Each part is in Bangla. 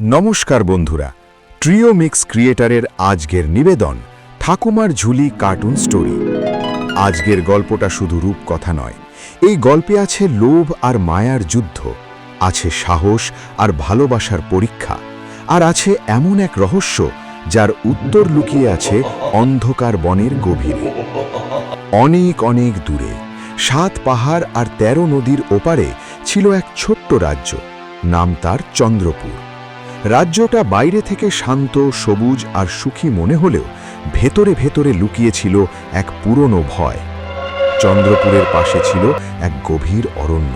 নমস্কার বন্ধুরা ট্রিও মিক্স ক্রিয়েটারের আজকের নিবেদন, ঠাকুমার ঝুলি কার্টুন স্টোরি আজকের গল্পটা শুধু রূপকথা নয়, এই গল্পে আছে লোভ আর মায়ার যুদ্ধ, আছে সাহস আর ভালোবাসার পরীক্ষা, আর আছে এমন এক রহস্য যার উত্তর লুকিয়ে আছে অন্ধকার বনের গভীরে। অনেক অনেক দূরে, সাত পাহাড় আর তেরো নদীর ওপারে ছিল এক ছোট্ট রাজ্য, নাম তার চন্দ্রপুর। রাজ্যটা বাইরে থেকে শান্ত, সবুজ আর সুখী মনে হলেও ভেতরে ভেতরে লুকিয়েছিল এক পুরনো ভয়। চন্দ্রপুরের পাশে ছিল এক গভীর অরণ্য,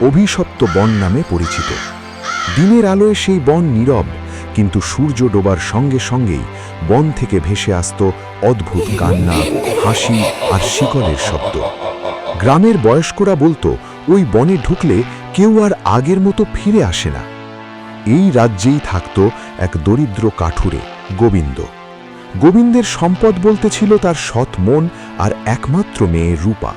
অভিশপ্ত বন নামে পরিচিত। দিনের আলোয় সেই বন নীরব, কিন্তু সূর্য ডোবার সঙ্গে সঙ্গেই বন থেকে ভেসে আসত অদ্ভুত কান্না, হাসি আর শিকলের শব্দ। গ্রামের বয়স্করা বলতো, ওই বনে ঢুকলে কেউ আর আগের মতো ফিরে আসে না। এই রাজ্যেই থাকত এক দরিদ্র কাঠুরে, গোবিন্দ। গোবিন্দের সম্পদ বলতে ছিল তার সৎ মন আর একমাত্র মেয়ে রূপা।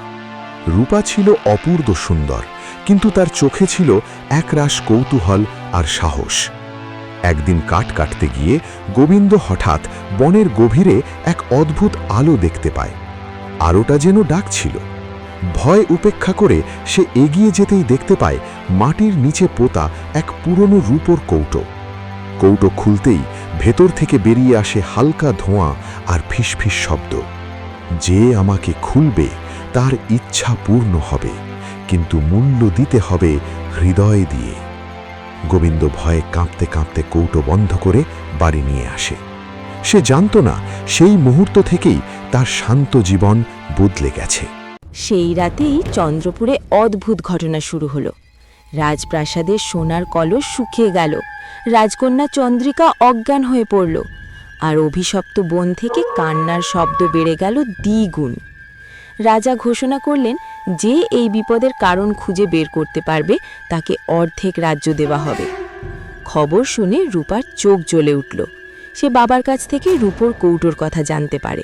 রূপা ছিল অপূর্ব সুন্দর, কিন্তু তার চোখে ছিল একরাশ কৌতূহল আর সাহস। একদিন কাঠ কাটতে গিয়ে গোবিন্দ হঠাৎ বনের গভীরে এক অদ্ভুত আলো দেখতে পায়। আলোটা যেন ডাকছিল। ভয় উপেক্ষা করে সে এগিয়ে যেতেই দেখতে পায় মাটির নিচে পোতা এক পুরনো রূপোর কৌটো। কৌটো খুলতেই ভেতর থেকে বেরিয়ে আসে হালকা ধোঁয়া আর ফিসফিস শব্দ। যে আমাকে খুলবে তার ইচ্ছা পূর্ণ হবে, কিন্তু মূল্য দিতে হবে হৃদয় দিয়ে। গোবিন্দ ভয়ে কাঁপতে কাঁপতে কৌটো বন্ধ করে বাড়ি নিয়ে আসে। সে জানত না সেই মুহূর্ত থেকেই তার শান্ত জীবন বদলে গেছে। সেই রাতেই চন্দ্রপুরে অদ্ভুত ঘটনা শুরু হলো। রাজপ্রাসাদের সোনার কলস শুকিয়ে গেল। রাজকন্যা চন্দ্রিকা অজ্ঞান হয়ে পড়ল। আর অভিশপ্ত বন থেকে কান্নার শব্দ বেড়ে গেল দ্বিগুণ। রাজা ঘোষণা করলেন, যে এই বিপদের কারণ খুঁজে বের করতে পারবে, তাকে অর্ধেক রাজ্য দেওয়া হবে। খবর শুনে রূপার চোখ জ্বলে উঠল। সে বাবার কাছ থেকে রূপোর কৌটোর কথা জানতে পারে।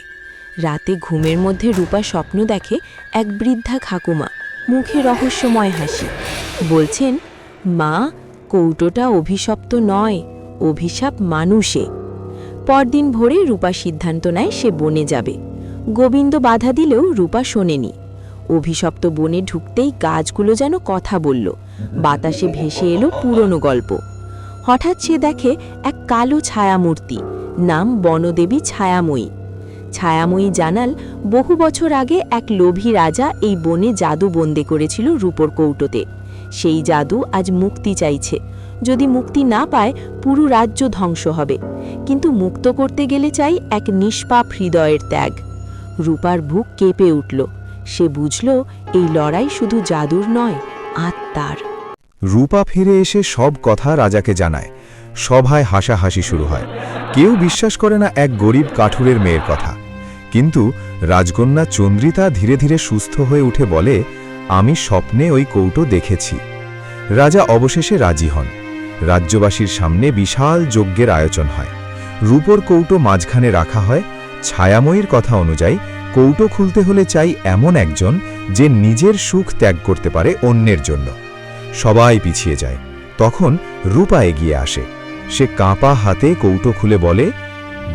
রাতে ঘুমের মধ্যে রূপা স্বপ্ন দেখে এক বৃদ্ধা খাকুমা মুখে রহস্যময় হাসি। বলছেন, মা, কৌটোটা অভিশপ্ত নয়, অভিশাপ মানুষে। পরদিন ভোরে রূপা সিদ্ধান্ত নেয় সে বনে যাবে। গোবিন্দ বাধা দিলেও রূপা শোনেনি। অভিশপ্ত বনে ঢুকতেই গাছগুলো যেন কথা বলল। বাতাসে ভেসে এলো পুরনো গল্প। হঠাৎ সে দেখে এক কালো ছায়ামূর্তি, নাম বনদেবী ছায়াময়ী। ছায়াময়ী জানাল, বহু বছর আগে এক লোভী রাজা এই বনে জাদু বন্দে করেছিল রূপর কৌটোতে। সেই জাদু আজ মুক্তি চাইছে। যদি মুক্তি না পায়, পুরো রাজ্য ধ্বংস হবে। কিন্তু মুক্ত করতে গেলে চাই এক নিষ্পাপ হৃদয়ের ত্যাগ। রূপার বুক কেঁপে উঠল। সে বুঝল, এই লড়াই শুধু জাদুর নয়, আত্মার। রূপা ফিরে এসে সব কথা রাজাকে জানায়। সভায় হাসাহাসি শুরু হয়। কেউ বিশ্বাস করে না এক গরিব কাঠুরের মেয়ের কথা। কিন্তু রাজকন্যা চন্দ্রিতা ধীরে ধীরে সুস্থ হয়ে উঠে বলে, আমি স্বপ্নে ওই কৌটো দেখেছি। রাজা অবশেষে রাজি হন। রাজ্যবাসীর সামনে বিশাল যজ্ঞের আয়োজন হয়। রূপর কৌটো মাঝখানে রাখা হয়। ছায়াময়ীর কথা অনুযায়ী, কৌটো খুলতে হলে চাই এমন একজন যে নিজের সুখ ত্যাগ করতে পারে অন্যের জন্য। সবাই পিছিয়ে যায়। তখন রূপা এগিয়ে আসে। সে কাঁপা হাতে কৌটো খুলে বলে,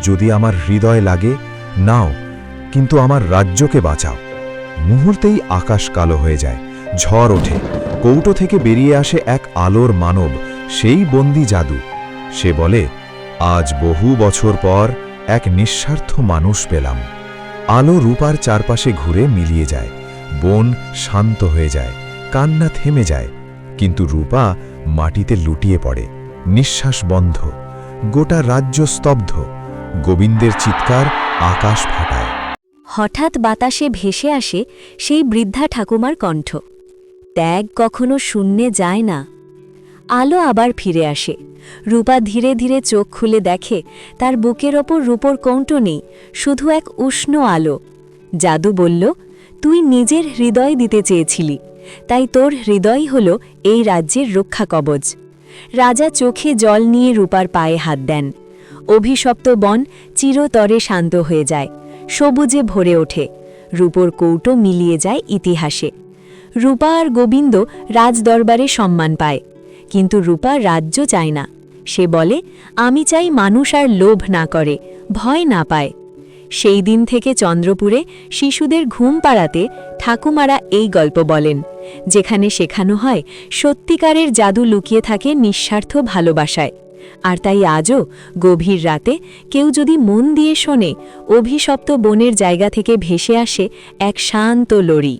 যদি আমার হৃদয় লাগে, নাও। কিন্তু আমার রাজ্যকে বাঁচাও। মুহূর্তেই আকাশ কালো হয়ে যায়, ঝড় ওঠে। কৌটো থেকে বেরিয়ে আসে এক আলোর মানব, সেই বন্দি জাদু। সে বলে, আজ বহু বছর পর এক নিঃস্বার্থ মানুষ পেলাম। আলো রূপার চারপাশে ঘুরে মিলিয়ে যায়। বন শান্ত হয়ে যায়, কান্না থেমে যায়। কিন্তু রূপা মাটিতে লুটিয়ে পড়ে, নিঃশ্বাস বন্ধ। গোটা রাজ্য স্তব্ধ। গোবিন্দের চিৎকার আকাশ ফাটায় হঠাৎ বাতাসে ভেসে আসে সেই বৃদ্ধা ঠাকুমার কণ্ঠ। ত্যাগ কখনো শূন্যে যায় না। আলো আবার ফিরে আসে। রূপা ধীরে ধীরে চোখ খুলে দেখে, তার বুকের ওপর রূপর কৌটো নেই, শুধু এক উষ্ণ আলো। জাদু বলল, তুই নিজের হৃদয় দিতে চেয়েছিলি, তাই তোর হৃদয় হল এই রাজ্যের রক্ষা কবচ। রাজা চোখে জল নিয়ে রূপার পায়ে হাত দেন। অভিশপ্ত বন চিরতরে শান্ত হয়ে যায়। সবুজে ভরে ওঠে। রূপর কৌটো মিলিয়ে যায় ইতিহাসে। রূপা আর গোবিন্দ রাজদরবারে সম্মান পায়। কিন্তু রূপা রাজ্য চায় না। সে বলে, আমি চাই মানুষ আর লোভ না করে, ভয় না পায়। সেই দিন থেকে চন্দ্রপুরে শিশুদের ঘুম পাড়াতে ঠাকুমারা এই গল্প বলেন, যেখানে শেখানো হয়, সত্যিকারের জাদু লুকিয়ে থাকে নিঃস্বার্থ ভালোবাসায়। আর তাই আজও গভীর রাতে কেউ যদি মন দিয়ে শোনে, অভিশপ্ত বনের জায়গা থেকে ভেসে আসে এক শান্ত লড়ি